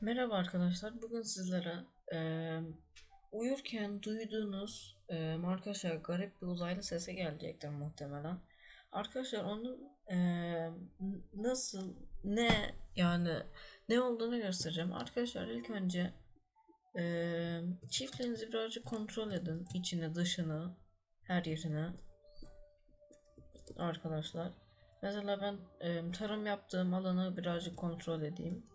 Merhaba arkadaşlar. Bugün sizlere eee, uyurken duyduğunuz eee arkadaşlar garip bir uzaylı sesi gelecektir muhtemelen. Arkadaşlar onun n- nasıl ne yani ne olduğunu göstereceğim. Arkadaşlar ilk önce eee çiftliğinizi birazcık kontrol edin. içini, dışını, her yerini. Arkadaşlar. Mesela ben eee, tarım yaptığım alanı birazcık kontrol edeyim.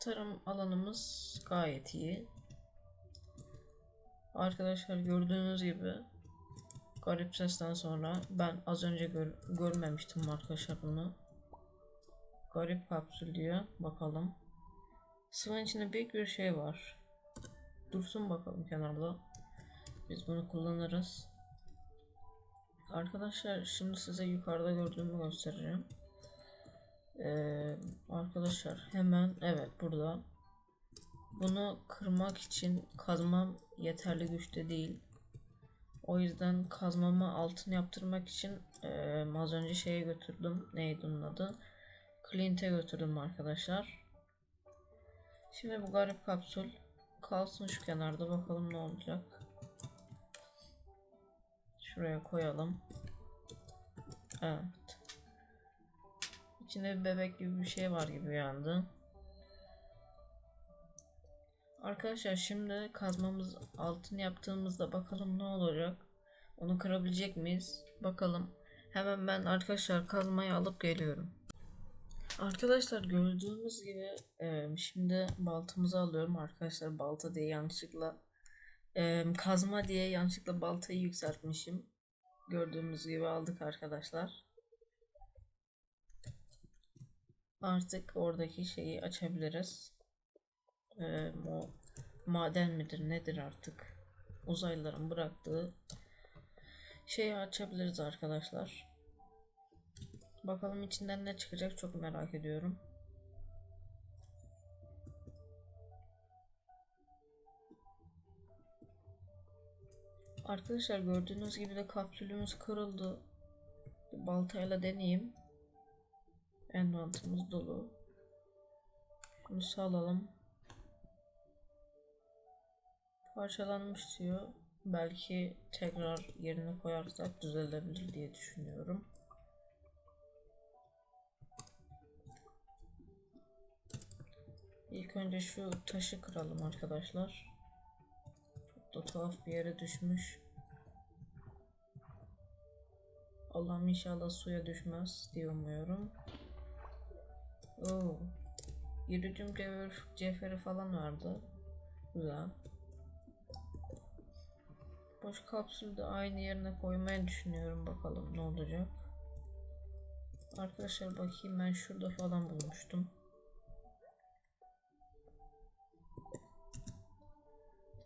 Tarım alanımız gayet iyi. Arkadaşlar gördüğünüz gibi garip sesten sonra ben az önce gör- görmemiştim arkadaşlar bunu. Garip kapsül diyor. Bakalım. Sıvının içinde büyük bir şey var. Dursun bakalım kenarda. Biz bunu kullanırız. Arkadaşlar şimdi size yukarıda gördüğümü göstereceğim. Ee, arkadaşlar hemen evet burada. Bunu kırmak için kazmam yeterli güçte değil. O yüzden kazmamı altın yaptırmak için ee, az önce şeye götürdüm. Neydi onun adı? Clint'e götürdüm arkadaşlar. Şimdi bu garip kapsül kalsın şu kenarda bakalım ne olacak. Şuraya koyalım. Evet. İçinde bir bebek gibi bir şey var gibi yandı. Arkadaşlar şimdi kazmamız altın yaptığımızda bakalım ne olacak. Onu kırabilecek miyiz? Bakalım. Hemen ben arkadaşlar kazmayı alıp geliyorum. Arkadaşlar gördüğünüz gibi e, şimdi baltamızı alıyorum. Arkadaşlar balta diye yanlışlıkla e, kazma diye yanlışlıkla baltayı yükseltmişim. Gördüğünüz gibi aldık arkadaşlar. Artık oradaki şeyi açabiliriz. Ee, o maden midir nedir artık? Uzaylıların bıraktığı şeyi açabiliriz arkadaşlar. Bakalım içinden ne çıkacak çok merak ediyorum. Arkadaşlar gördüğünüz gibi de kapsülümüz kırıldı. Baltayla deneyeyim. Envantımız dolu. Şunu salalım. Parçalanmış diyor. Belki tekrar yerine koyarsak düzelebilir diye düşünüyorum. İlk önce şu taşı kıralım arkadaşlar. Çok da tuhaf bir yere düşmüş. Allah'ım inşallah suya düşmez diye umuyorum. Oo. Yürüdüğüm cevher, cevheri falan vardı. Güzel. Boş kapsülü de aynı yerine koymayı düşünüyorum. Bakalım ne olacak. Arkadaşlar bakayım ben şurada falan bulmuştum.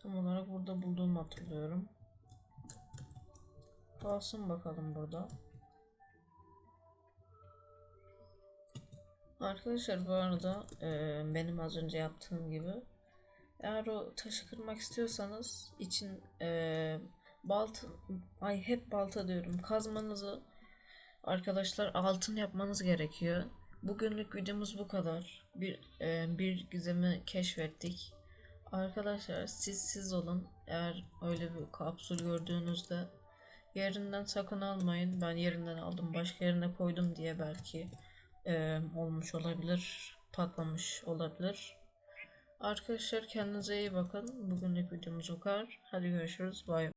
Tam olarak burada bulduğumu hatırlıyorum. Kalsın bakalım burada. Arkadaşlar bu arada e, benim az önce yaptığım gibi eğer o taşı kırmak istiyorsanız için e, balta ay hep balta diyorum kazmanızı arkadaşlar altın yapmanız gerekiyor. Bugünlük videomuz bu kadar. Bir e, bir gizemi keşfettik. Arkadaşlar siz siz olun. Eğer öyle bir kapsül gördüğünüzde yerinden sakın almayın. Ben yerinden aldım. Başka yerine koydum diye belki e, olmuş olabilir. Patlamış olabilir. Arkadaşlar kendinize iyi bakın. Bugünlük videomuz bu kadar. Hadi görüşürüz. Bay